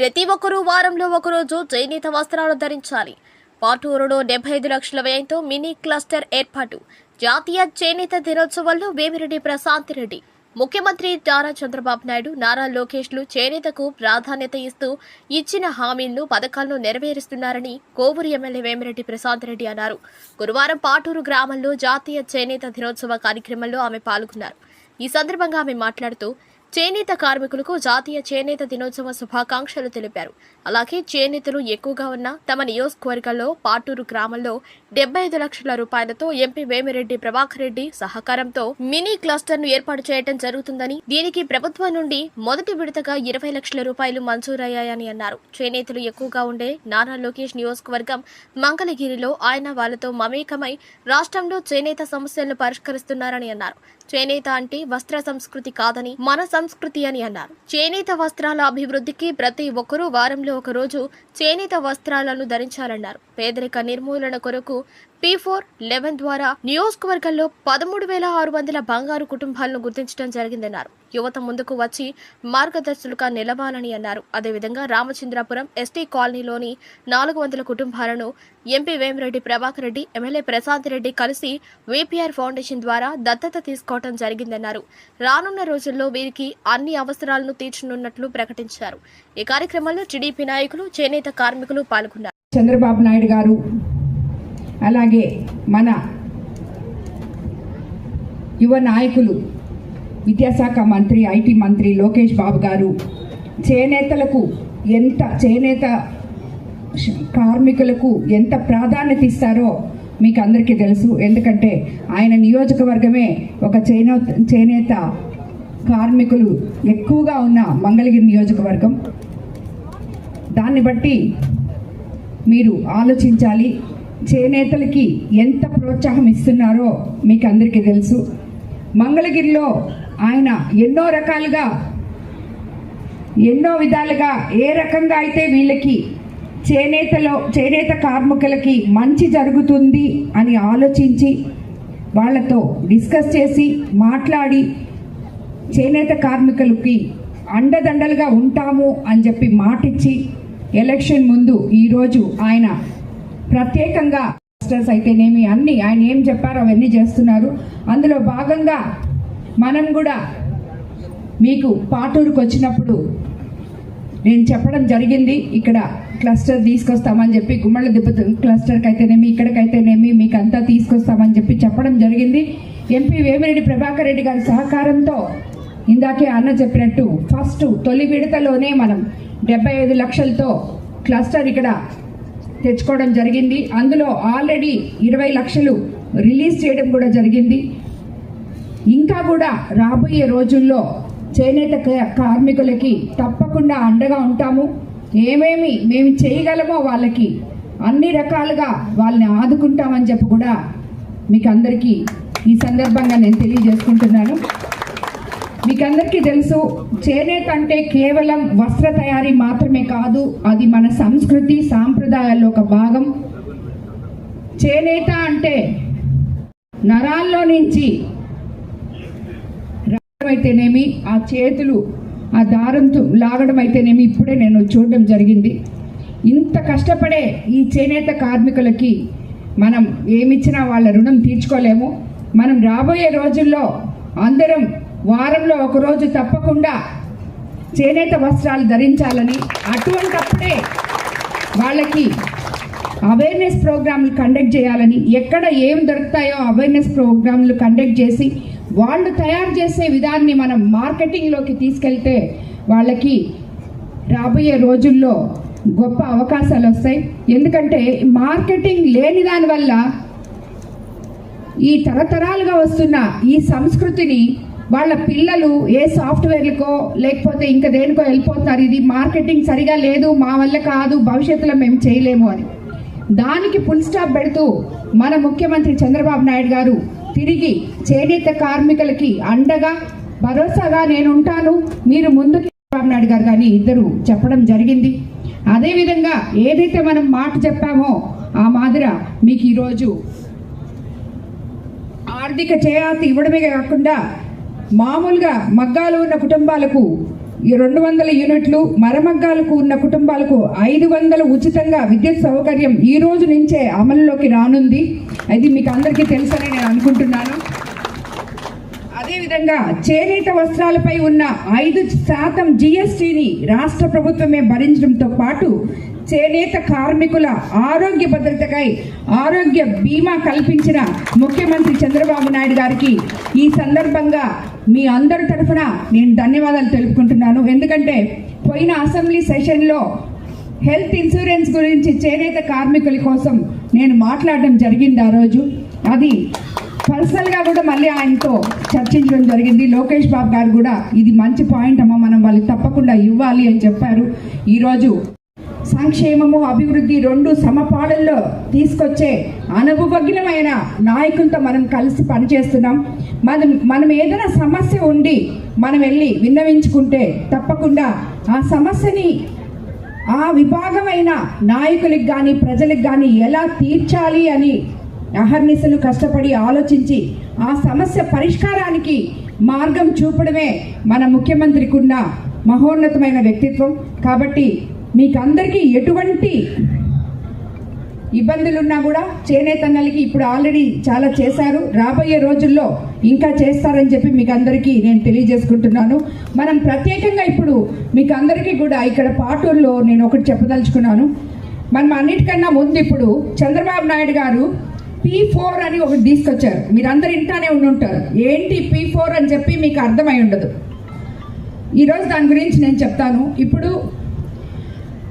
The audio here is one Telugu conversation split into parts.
ప్రతి ఒక్కరూ వారంలో ఒకరోజు చేనేత వస్త్రాలు ధరించాలి. పాటూరులో డెబ్బై ఐదు లక్షల వ్యయంతో మినీ క్లస్టర్ ఏర్పాటు. జాతీయ చేనేత దినోత్సవంలో వేమిరెడ్డి ప్రశాంత్ రెడ్డి. ముఖ్యమంత్రి నారా చంద్రబాబు నాయుడు నారా లోకేష్లు చేనేతకు ప్రాధాన్యత ఇస్తూ ఇచ్చిన హామీలను పథకాలను నెరవేరుస్తున్నారని కోవూరు ఎమ్మెల్యే వేమిరెడ్డి ప్రశాంత్ రెడ్డి అన్నారు. గురువారం పాటూరు గ్రామంలో జాతీయ చేనేత దినోత్సవ కార్యక్రమంలో ఆమె పాల్గొన్నారు. ఈ సందర్భంగా ఆమె మాట్లాడుతూ చేనేత కార్మికులకు జాతీయ చేనేత దినోత్సవ శుభాకాంక్షలు తెలిపారు. అలాగే చేనేతలు ఎక్కువగా ఉన్న తమ నియోజకవర్గంలో పాటూరు గ్రామంలో డెబ్బై ఐదు లక్షల రూపాయలతో ఎంపీ వేమిరెడ్డి ప్రభాకర్ రెడ్డి సహకారంతో మినీ క్లస్టర్ను ఏర్పాటు చేయడం జరుగుతుందని దీనికి ప్రభుత్వం నుండి మొదటి విడతగా ఇరవై లక్షల రూపాయలు మంజూరయ్యాయని అన్నారు. చేనేతలు ఎక్కువగా ఉండే నారా లోకేష్ నియోజకవర్గం మంగళగిరిలో ఆయన వాళ్ళతో మమేకమై రాష్ట్రంలో చేనేత సమస్యలను పరిష్కరిస్తున్నారని అన్నారు. చేనేత అంటే వస్త్ర సంస్కృతి కాదని మన సంస్కృతి అని అన్నారు. చేనేత వస్త్రాల అభివృద్ధికి ప్రతి ఒక్కరూ వారంలో ఒక రోజు చేనేత వస్త్రాలను ధరించాలన్నారు. పేదరిక నిర్మూలన కొరకు పీ ఫోర్ లెవెన్ ద్వారా నియోజకవర్గంలో పదమూడు వేల ఆరు వందల బంగారు కుటుంబాలను గుర్తించడం జరిగిందన్నారు. యువత ముందుకు వచ్చి మార్గదర్శులుగా నిలవాలని అన్నారు. అదేవిధంగా రామచంద్రాపురం ఎస్టీ కాలనీలోని నాలుగు వందల కుటుంబాలను ఎంపీ వేమిరెడ్డి ప్రభాకర్ రెడ్డి ఎమ్మెల్యే ప్రశాంత్ రెడ్డి కలిసి విపిఆర్ ఫౌండేషన్ ద్వారా దత్తత తీసుకోవడం జరిగిందన్నారు. రానున్న రోజుల్లో వీరికి అన్ని అవసరాలను తీర్చనున్నట్లు ప్రకటించారు. ఈ కార్యక్రమంలో టీడీపీ నాయకులు చేనేత కార్మికులు పాల్గొన్నారు. చంద్రబాబు నాయుడు గారు అలాగే మన యువ నాయకులు విద్యాశాఖ మంత్రి ఐటీ మంత్రి లోకేష్ బాబు గారు చేనేతలకు ఎంత చేనేత కార్మికులకు ఎంత ప్రాధాన్యత ఇస్తారో మీకు అందరికీ తెలుసు. ఎందుకంటే ఆయన నియోజకవర్గమే ఒక చేనే చేనేత కార్మికులు ఎక్కువగా ఉన్న మంగళగిరి నియోజకవర్గం. దాన్ని బట్టి మీరు ఆలోచించాలి. చేనేతలకి ఎంత ప్రోత్సాహం ఇస్తున్నారో మీకు అందరికీ తెలుసు. మంగళగిరిలో ఆయన ఎన్నో రకాలుగా ఎన్నో విధాలుగా ఏ రకంగా అయితే వీళ్ళకి చేనేతలో చేనేత కార్మికులకి మంచి జరుగుతుంది అని ఆలోచించి వాళ్ళతో డిస్కస్ చేసి మాట్లాడి చేనేత కార్మికులకి అండదండలుగా ఉంటాము అని చెప్పి మాటిచ్చి ఎలక్షన్ ముందు ఈరోజు ఆయన ప్రత్యేకంగా మాస్టర్స్ అయితేనేమి అన్ని ఆయన ఏం చెప్పారో అవన్నీ చేస్తున్నారు. అందులో భాగంగా మనం కూడా మీకు పాటూరుకు వచ్చినప్పుడు నేను చెప్పడం జరిగింది. ఇక్కడ క్లస్టర్ తీసుకొస్తామని చెప్పి గుమ్మళ్ళ దెబ్బ క్లస్టర్కి అయితేనేమి ఇక్కడికైతేనేమి మీకు అంతా తీసుకొస్తామని చెప్పి చెప్పడం జరిగింది. ఎంపీ వేమిరెడ్డి ప్రభాకర్ రెడ్డి గారి సహకారంతో ఇందాకే అన్న చెప్పినట్టు ఫస్ట్ తొలి విడతలోనే మనం డెబ్బై ఐదు లక్షలతో క్లస్టర్ ఇక్కడ తెచ్చుకోవడం జరిగింది. అందులో ఆల్రెడీ ఇరవై లక్షలు రిలీజ్ చేయడం కూడా జరిగింది. ఇంకా కూడా రాబోయే రోజుల్లో చేనేత క- కార్మికులకి తప్పకుండా అండగా ఉంటాము. ఏమేమి మేము చేయగలమో వాళ్ళకి అన్ని రకాలుగా వాళ్ళని ఆదుకుంటామని చెప్పి కూడా మీకు అందరికీ ఈ సందర్భంగా నేను తెలియజేసుకుంటున్నాను. మీకు అందరికీ తెలుసు చేనేత అంటే కేవలం వస్త్ర తయారీ మాత్రమే కాదు అది మన సంస్కృతి సాంప్రదాయాల్లో ఒక భాగం. చేనేత అంటే నరాల్లో నుంచి రావడం అయితేనేమి ఆ చేతులు ఆ దారంతో లాగడం అయితేనేమి ఇప్పుడే నేను చూడడం జరిగింది. ఇంత కష్టపడే ఈ చేనేత కార్మికులకి మనం ఏమిచ్చినా వాళ్ళ రుణం తీర్చుకోలేము. మనం రాబోయే రోజుల్లో అందరం వారంలో ఒకరోజు తప్పకుండా చేనేత వస్త్రాలు ధరించాలని అటువంటప్పుడే వాళ్ళకి అవేర్నెస్ ప్రోగ్రాంలు కండక్ట్ చేయాలని ఎక్కడ ఏం దొరుకుతాయో అవేర్నెస్ ప్రోగ్రాంలు కండక్ట్ చేసి వాళ్ళు తయారు చేసే విధాన్ని మనం మార్కెటింగ్లోకి తీసుకెళ్తే వాళ్ళకి రాబోయే రోజుల్లో గొప్ప అవకాశాలు వస్తాయి. ఎందుకంటే మార్కెటింగ్ లేని దానివల్ల ఈ తరతరాలుగా వస్తున్న ఈ సంస్కృతిని వాళ్ళ పిల్లలు ఏ సాఫ్ట్వేర్లకో లేకపోతే ఇంకా దేనికో వెళ్ళిపోతున్నారు. ఇది మార్కెటింగ్ సరిగా లేదు మా వల్ల కాదు భవిష్యత్తులో మేము చేయలేము అని. దానికి ఫుల్ స్టాప్ పెడుతూ మన ముఖ్యమంత్రి చంద్రబాబు నాయుడు గారు తిరిగి చేనేత కార్మికులకి అండగా భరోసాగా నేను ఉంటాను మీరు ముందుకు చంద్రబాబు నాయుడు గారు కానీ ఇద్దరు చెప్పడం జరిగింది. అదేవిధంగా ఏదైతే మనం మాట చెప్పామో ఆ మాదిర మీకు ఈరోజు ఆర్థిక చేయాతి ఇవ్వడమే కాకుండా మామూలుగా మగ్గాలు ఉన్న కుటుంబాలకు ఈ రెండు వందల యూనిట్లు మరమగ్గాలకు ఉన్న కుటుంబాలకు ఐదు వందలు ఉచితంగా విద్యుత్ సౌకర్యం ఈ రోజు నుంచే అమలులోకి రానుంది. అది మీకు అందరికీ తెలుసని నేను అనుకుంటున్నాను. అదేవిధంగా చేనేత వస్త్రాలపై ఉన్న ఐదు శాతం జిఎస్టీని రాష్ట్ర ప్రభుత్వమే భరించడంతో పాటు చేనేత కార్మికుల ఆరోగ్య భద్రతకై ఆరోగ్య బీమా కల్పించిన ముఖ్యమంత్రి చంద్రబాబు నాయుడు గారికి ఈ సందర్భంగా మీ అందరి తరఫున నేను ధన్యవాదాలు తెలుపుకుంటున్నాను. ఎందుకంటే పోయిన అసెంబ్లీ సెషన్లో హెల్త్ ఇన్సూరెన్స్ గురించి చేనేత కార్మికుల కోసం నేను మాట్లాడడం జరిగింది ఆ రోజు. అది పర్సనల్గా కూడా మళ్ళీ ఆయనతో చర్చించడం జరిగింది. లోకేష్ బాబు గారు కూడా ఇది మంచి పాయింట్ అమ్మ మనం వాళ్ళకి తప్పకుండా ఇవ్వాలి అని చెప్పారు. ఈరోజు సంక్షేమము అభివృద్ధి రెండు సమపాళల్లో తీసుకొచ్చే అనుభవజ్ఞమైన నాయకులతో మనం కలిసి పనిచేస్తున్నాం. మనం మనం ఏదైనా సమస్య ఉండి మనం వెళ్ళి విన్నవించుకుంటే తప్పకుండా ఆ సమస్యని ఆ విభాగమైన నాయకులకు కానీ ప్రజలకు కానీ ఎలా తీర్చాలి అని అహర్నిశలు కష్టపడి ఆలోచించి ఆ సమస్య పరిష్కారానికి మార్గం చూపడమే మన ముఖ్యమంత్రికి ఉన్న మహోన్నతమైన వ్యక్తిత్వం. కాబట్టి మీకు అందరికీ ఎటువంటి ఇబ్బందులున్నా కూడా చేనేతన్నలకి ఇప్పుడు ఆల్రెడీ చాలా చేశారు. రాబోయే రోజుల్లో ఇంకా చేస్తారని చెప్పి మీకు అందరికీ నేను తెలియజేసుకుంటున్నాను. మనం ప్రత్యేకంగా ఇప్పుడు మీకు అందరికీ కూడా ఇక్కడ పాటూరులో నేను ఒకటి చెప్పదలుచుకున్నాను. మనం అన్నిటికన్నా ముందు ఇప్పుడు చంద్రబాబు నాయుడు గారు పీ ఫోర్ అని ఒకటి తీసుకొచ్చారు. మీరందరు ఇంటానే ఉండి ఉంటారు. ఏంటి పీ ఫోర్ అని చెప్పి మీకు అర్థమై ఉండదు. ఈరోజు దాని గురించి నేను చెప్తాను. ఇప్పుడు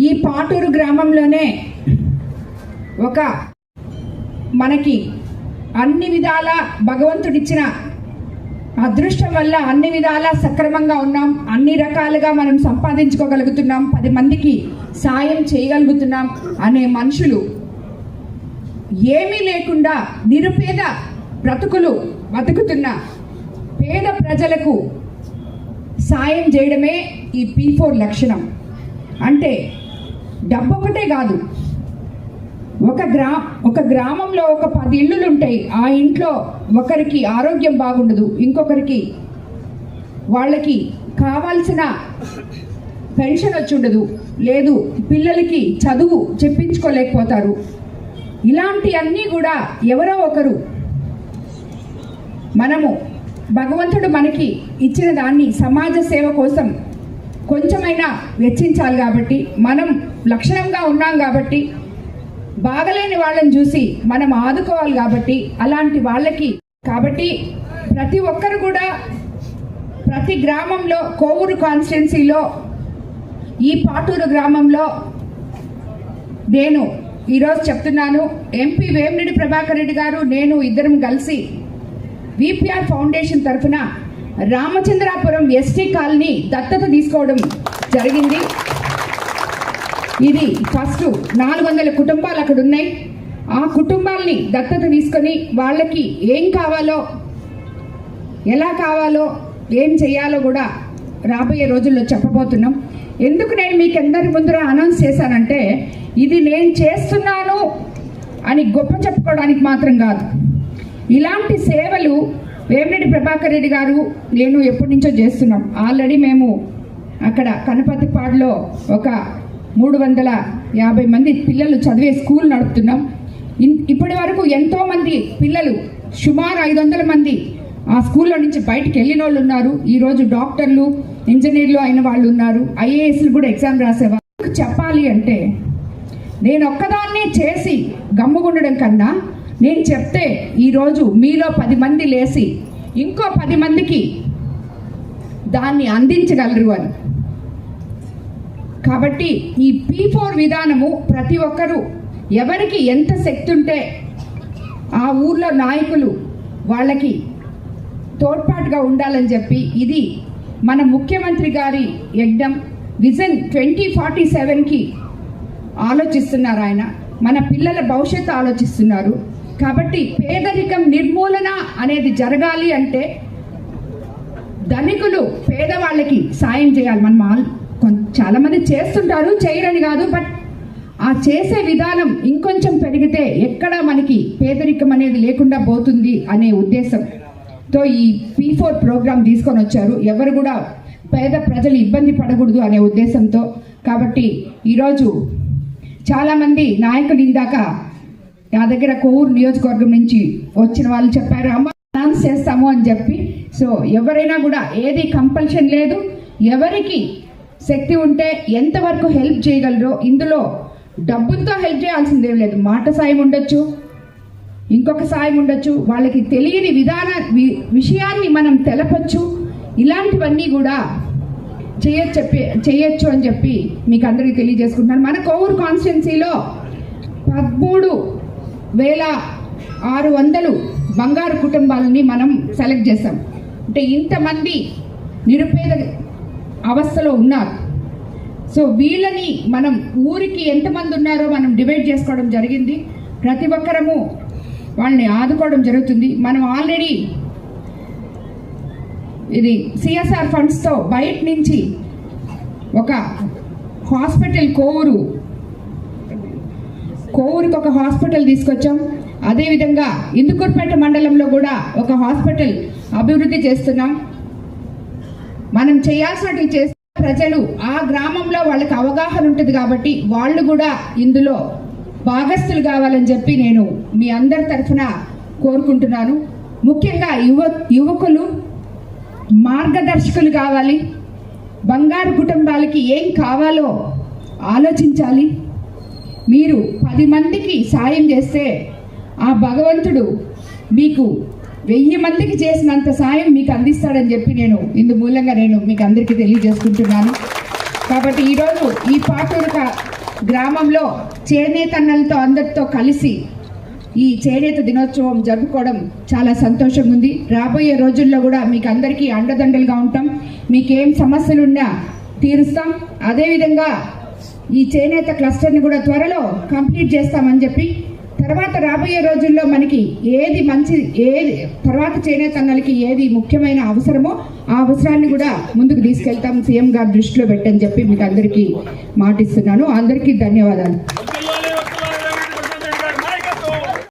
ఈ పాటూరు గ్రామంలోనే ఒక మనకి అన్ని విధాల భగవంతుడిచ్చిన అదృష్టం వల్ల అన్ని విధాలా సక్రమంగా ఉన్నాం. అన్ని రకాలుగా మనం సంపాదించుకోగలుగుతున్నాం. పది మందికి సాయం చేయగలుగుతున్నాం అనే మనుషులు ఏమీ లేకుండా నిరుపేద బ్రతుకులు బతుకుతున్న పేద ప్రజలకు సాయం చేయడమే ఈ పీ ఫోర్ లక్షణం. అంటే డబ్బు ఒకటే కాదు. ఒక గ్రా ఒక గ్రామంలో ఒక పది ఇళ్ళు ఉంటాయి ఆ ఇంట్లో ఒకరికి ఆరోగ్యం బాగుండదు ఇంకొకరికి వాళ్ళకి కావాల్సిన పెన్షన్ వచ్చి ఉండదు లేదు పిల్లలకి చదువు చెప్పించుకోలేకపోతారు. ఇలాంటి అన్నీ కూడా ఎవరో ఒకరు. మనము భగవంతుడు మనకి ఇచ్చిన దాన్ని సమాజ సేవ కోసం కొంచెమైనా వెచ్చించాలి కాబట్టి మనం లక్షణంగా ఉన్నాం కాబట్టి బాగలేని వాళ్ళని చూసి మనం ఆదుకోవాలి కాబట్టి అలాంటి వాళ్ళకి కాబట్టి ప్రతి ఒక్కరు కూడా ప్రతి గ్రామంలో కోవూరు కాన్స్టిట్యున్సీలో ఈ పాటూరు గ్రామంలో నేను ఈరోజు చెప్తున్నాను. ఎంపీ వేమిరెడ్డి ప్రభాకర్ రెడ్డి గారు నేను ఇద్దరం కలిసి విపిఆర్ ఫౌండేషన్ తరఫున రామచంద్రాపురం ఎస్టీ కాలనీ దత్తత తీసుకోవడం జరిగింది. ఇది ఫస్ట్ నాలుగు వందల కుటుంబాలు అక్కడ ఉన్నాయి. ఆ కుటుంబాల్ని దత్తత తీసుకొని వాళ్ళకి ఏం కావాలో ఎలా కావాలో ఏం చేయాలో కూడా రాబోయే రోజుల్లో చెప్పబోతున్నాం. ఎందుకు నేను మీకు అందరి ముందర అనౌన్స్ చేశానంటే ఇది నేను చేస్తున్నాను అని గొప్ప చెప్పుకోవడానికి మాత్రం కాదు. ఇలాంటి సేవలు వేమిరెడ్డి ప్రభాకర్ రెడ్డి గారు నేను ఎప్పటి నుంచో చేస్తున్నాం. ఆల్రెడీ మేము అక్కడ కనపతిపాడులో ఒక మూడు వందల యాభై మంది పిల్లలు చదివే స్కూల్ నడుపుతున్నాం. ఇన్- ఇప్పటి వరకు ఎంతోమంది పిల్లలు సుమారు ఐదు వందల మంది ఆ స్కూల్లో నుంచి బయటికి వెళ్ళిన వాళ్ళు ఉన్నారు ఈరోజు డాక్టర్లు ఇంజనీర్లు అయిన వాళ్ళు ఉన్నారు. ఐఏఎస్లు కూడా ఎగ్జామ్ రాసేవాళ్ళు చెప్పాలి అంటే నేను ఒక్కదాన్నే చేసి గమ్ముగుండడం కన్నా నేను చెప్తే ఈరోజు మీలో పది మంది లేసి ఇంకో పది మందికి దాన్ని అందించగలరు అని. కాబట్టి ఈ పీ ఫోర్ విధానము ప్రతి ఒక్కరూ ఎవరికి ఎంత శక్తి ఉంటే ఆ ఊర్లో నాయకులు వాళ్ళకి తోడ్పాటుగా ఉండాలని చెప్పి ఇది మన ముఖ్యమంత్రి గారి యజ్ఞం. విజన్ ట్వంటీ ఫార్టీ సెవెన్కి ఆలోచిస్తున్నారు ఆయన. మన పిల్లల భవిష్యత్తు ఆలోచిస్తున్నారు. కాబట్టి పేదరికం నిర్మూలన అనేది జరగాలి అంటే ధనికులు పేదవాళ్ళకి సాయం చేయాలి. మనం ఆల్- చాలా మంది చేస్తుంటారు చేయరని కాదు బట్ ఆ చేసే విధానం ఇంకొంచెం పెరిగితే ఎక్కడ మనకి పేదరికం అనేది లేకుండా పోతుంది అనే ఉద్దేశంతో ఈ పీ ఫోర్ ప్రోగ్రామ్ తీసుకొని వచ్చారు. ఎవరు కూడా పేద ప్రజలు ఇబ్బంది పడకూడదు అనే ఉద్దేశంతో. కాబట్టి ఈరోజు చాలామంది నాయకులు ఇందాక నా దగ్గర కోవూరు నియోజకవర్గం నుంచి వచ్చిన వాళ్ళు చెప్పారు అమ్మ అనౌన్స్ చేస్తాము అని చెప్పి. సో ఎవరైనా కూడా ఏది కంపల్షన్ లేదు. ఎవరికి శక్తి ఉంటే ఎంతవరకు హెల్ప్ చేయగలరో ఇందులో డబ్బులతో హెల్ప్ చేయాల్సిందేం లేదు. మాట సాయం ఉండొచ్చు ఇంకొక సాయం ఉండొచ్చు. వాళ్ళకి తెలియని విధాన వి- విషయాన్ని మనం తెలపచ్చు. ఇలాంటివన్నీ కూడా చేయొచ్చు చెప్పి చేయొచ్చు అని చెప్పి మీకు అందరికీ తెలియజేసుకుంటున్నాను. మన కోవూరు కాన్స్టిట్యున్సీలో పదమూడు వేల ఆరు వందలు బంగారు కుటుంబాలని మనం సెలెక్ట్ చేసాం అంటే ఇంతమంది నిరుపేద అవస్థలో ఉన్నారు. సో వీళ్ళని మనం ఊరికి ఎంతమంది ఉన్నారో మనం డివైడ్ చేసుకోవడం జరిగింది. ప్రతి ఒక్కరము వాళ్ళని ఆదుకోవడం జరుగుతుంది. మనం ఆల్రెడీ ఇది సిఎస్ఆర్ ఫండ్స్తో బయట నుంచి ఒక హాస్పిటల్ కోవూరు కోవూరుకు ఒక హాస్పిటల్ తీసుకొచ్చాం. అదేవిధంగా ఇందుకూరుపేట మండలంలో కూడా ఒక హాస్పిటల్ అభివృద్ధి చేస్తున్నాం. మనం చేయాల్సినవి చేస్తే ప్రజలు ఆ గ్రామంలో వాళ్ళకి అవగాహన ఉంటుంది కాబట్టి వాళ్ళు కూడా ఇందులో భాగస్థులు కావాలని చెప్పి నేను మీ అందరి తరఫున కోరుకుంటున్నాను. ముఖ్యంగా యువ యువకులు మార్గదర్శకులు కావాలి. బంగారు కుటుంబాలకి ఏం కావాలో ఆలోచించాలి. మీరు పది మందికి సాయం చేస్తే ఆ భగవంతుడు మీకు వెయ్యి మందికి చేసినంత సాయం మీకు అందిస్తాడని చెప్పి నేను ఇందు మూలంగా నేను మీకు అందరికీ తెలియజేసుకుంటున్నాను. కాబట్టి ఈరోజు ఈ పాటూరుక గ్రామంలో చేనేతన్నలతో అందరితో కలిసి ఈ చేనేత దినోత్సవం జరుపుకోవడం చాలా సంతోషంగా ఉంది. రాబోయే రోజుల్లో కూడా మీకు అందరికీ అండదండలుగా ఉంటాం. మీకేం సమస్యలున్నా తీరుస్తాం. అదేవిధంగా ఈ చేనేత క్లస్టర్ని కూడా త్వరలో కంప్లీట్ చేస్తామని చెప్పి తర్వాత రాబోయే రోజుల్లో మనకి ఏది మంచి ఏది తర్వాత చేనేత అన్నలకి ఏది ముఖ్యమైన అవసరమో ఆ అవసరాన్ని కూడా ముందుకు తీసుకెళ్తాం. సీఎం గారు దృష్టిలో పెట్టని చెప్పి మీకు అందరికీ మాటిస్తున్నాను. అందరికీ ధన్యవాదాలు.